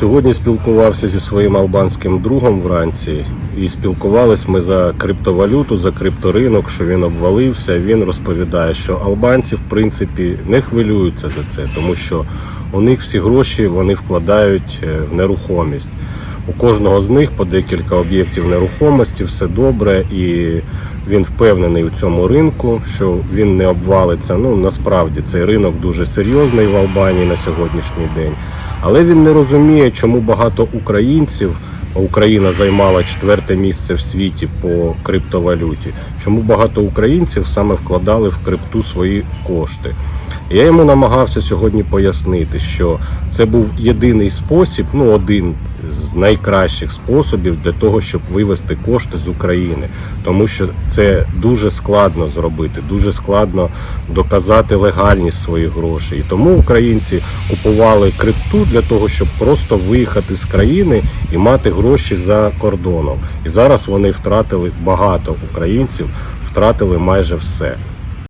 Сьогодні спілкувався зі своїм албанським другом вранці, і спілкувались ми за криптовалюту, за крипторинок, що він обвалився. Він розповідає, що албанці в принципі не хвилюються за це, тому що у них всі гроші вони вкладають е, в нерухомість. У кожного з них по декілька об'єктів нерухомості, все добре, і він впевнений у цьому ринку, що він не обвалиться. Ну насправді цей ринок дуже серйозний в Албанії на сьогоднішній день. Але він не розуміє, чому багато українців. Україна займала четверте місце в світі по криптовалюті. Чому багато українців саме вкладали в крипту свої кошти? Я йому намагався сьогодні пояснити, що це був єдиний спосіб, ну один з найкращих способів для того, щоб вивести кошти з України, тому що це дуже складно зробити, дуже складно доказати легальність своїх грошей. І тому українці купували крипту для того, щоб просто виїхати з країни і мати гроші за кордоном. І зараз вони втратили багато українців, втратили майже все.